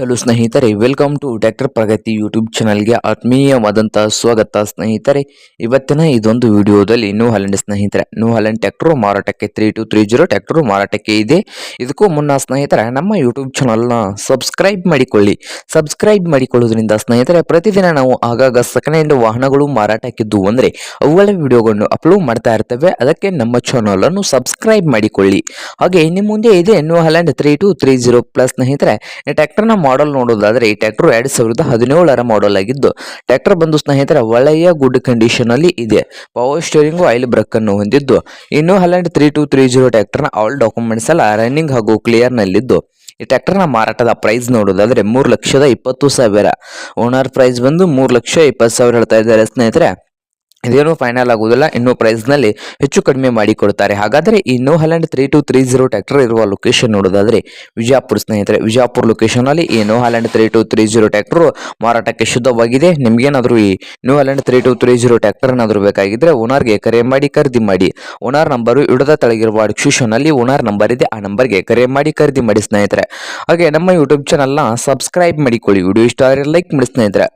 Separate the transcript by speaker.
Speaker 1: Hello ಸ್ನೇಹಿತರೆ welcome to tractor Pragati YouTube ಚಾನಲ್ಗೆ ಆತ್ಮೀಯವಾದಂತಹ ಸ್ವಾಗತ ಸ್ನೇಹಿತರೆ. ಇವತ್ತಿನ ಇದೊಂದು ವಿಡಿಯೋದಲ್ಲಿ ನ್ಯೂ ಹಲೆಂಡ್ ಸ್ನೇಹಿತರೆ ನ್ಯೂ ಹಲೆಂಡ್ ಟ್ಯಾಕ್ಟರ್ ಮಾರಾಟಕ್ಕೆ three two three zero tractor ಮಾರಾಟಕ್ಕೆ ಇದೆ. ಇದಕ್ಕೂ ಮುನ್ನ ಸ್ನೇಹಿತರೆ, ನಮ್ಮ ಯೂಟ್ಯೂಬ್ ಚಾನಲ್ನ ಸಬ್ಸ್ಕ್ರೈಬ್ ಮಾಡಿಕೊಳ್ಳಿ. ಸಬ್ಸ್ಕ್ರೈಬ್ ಮಾಡಿಕೊಳ್ಳೋದ್ರಿಂದ ಸ್ನೇಹಿತರೆ, ಪ್ರತಿದಿನ ನಾವು ಆಗಾಗ ಸೆಕೆಂಡ್ ಹ್ಯಾಂಡ್ ವಾಹನಗಳು ಮಾರಾಟಕ್ಕಿದ್ದು ಅಂದರೆ ಅವುಗಳ ವಿಡಿಯೋಗಳನ್ನು ಅಪ್ಲೋಡ್ ಮಾಡ್ತಾ ಇರ್ತವೆ. ಅದಕ್ಕೆ ನಮ್ಮ ಚಾನಲನ್ನು ಸಬ್ಸ್ಕ್ರೈಬ್ ಮಾಡಿಕೊಳ್ಳಿ. ಹಾಗೆ ಇನ್ನು ಮುಂದೆ ಇದೆ New Holland three two three zero plus ಸ್ನೇಹಿತರೆ. ಈ ಟ್ರ್ಯಾಕ್ಟರ್ನ ಮಾಡಲ್ ನೋಡೋದಾದ್ರೆ ಈ ಟ್ರ್ಯಾಕ್ಟರ್ ಎರಡ್ ಸಾವಿರದ ಹದಿನೇಳರ ಮಾಡಲ್ ಆಗಿದ್ದು ಟ್ರ್ಯಾಕ್ಟರ್ ಬಂದು ಸ್ನೇಹಿತರೆ ಒಳ್ಳೆಯ ಗುಡ್ ಕಂಡೀಷನ್ ಅಲ್ಲಿ ಇದೆ. ಪವರ್ ಸ್ಟೇರಿಂಗು ಆಯಿಲ್ ಬ್ರೇಕ್ ಅನ್ನು ಹೊಂದಿದ್ದು, ಇನ್ನು Holland three two three zero ಟ್ರ್ಯಾಕ್ಟರ್ನ ಆಲ್ ಡಾಕ್ಯುಮೆಂಟ್ಸ್ ಎಲ್ಲ ರನ್ನಿಂಗ್ ಹಾಗೂ ಕ್ಲಿಯರ್ ನಲ್ಲಿದ್ದು. ಈ ಟ್ರ್ಯಾಕ್ಟರ್ನ ಮಾರಾಟದ ಪ್ರೈಸ್ ನೋಡೋದಾದ್ರೆ ಮೂರು ಲಕ್ಷದ ಇಪ್ಪತ್ತು ಸಾವಿರ. ಓನರ್ ಪ್ರೈಸ್ ಬಂದು ಮೂರು ಲಕ್ಷ ಇಪ್ಪತ್ತು ಸಾವಿರ ಹೇಳ್ತಾ ಇದ್ದಾರೆ ಸ್ನೇಹಿತರೆ. ಇದೇನು ಫೈನಲ್ ಆಗುವುದಿಲ್ಲ, ಇನ್ನೂ ಪ್ರೈಸ್ನಲ್ಲಿ ಹೆಚ್ಚು ಕಡಿಮೆ ಮಾಡಿಕೊಡುತ್ತಾರೆ ಹಾಗಾದರೆ ಈ New Holland three two three zero tractor ಇರುವ ಲೊಕೇಶನ್ ನೋಡೋದಾದ್ರೆ ವಿಜಯಪುರ ಸ್ನೇಹಿತರೆ ವಿಜಯಪುರ ಲೊಕೇಶನ್ ಅಲ್ಲಿ ಈ New Holland three two three zero tractor ಮಾರಾಟಕ್ಕೆ ಶುದ್ಧವಾಗಿದೆ. ನಿಮಗೇನಾದರೂ ಈ New Holland three two three zero tractor ಏನಾದರೂ ಬೇಕಾಗಿದ್ರೆ ಓನರ್ಗೆ ಕರೆ ಮಾಡಿ, ಖರೀದಿ ಮಾಡಿ. ಓನರ್ ನಂಬರು ಇಡದ ತಳಗಿರುವ ಡಿಸ್ಕ್ರಿಪ್ಷನಲ್ಲಿ ಓನರ್ ನಂಬರ್ ಇದೆ, ಆ ನಂಬರ್ಗೆ ಕರೆ ಮಾಡಿ, ಖರೀದಿ ಮಾಡಿ ಸ್ನೇಹಿತರೆ. ಹಾಗೆ ನಮ್ಮ ಯೂಟ್ಯೂಬ್ ಚಾನಲ್ನ ಸಬ್ಸ್ಕ್ರೈಬ್ ಮಾಡಿಕೊಳ್ಳಿ. ವಿಡಿಯೋ ಇಷ್ಟ ಆದರೆ ಲೈಕ್ ಮಾಡಿ ಸ್ನೇಹಿತರೆ.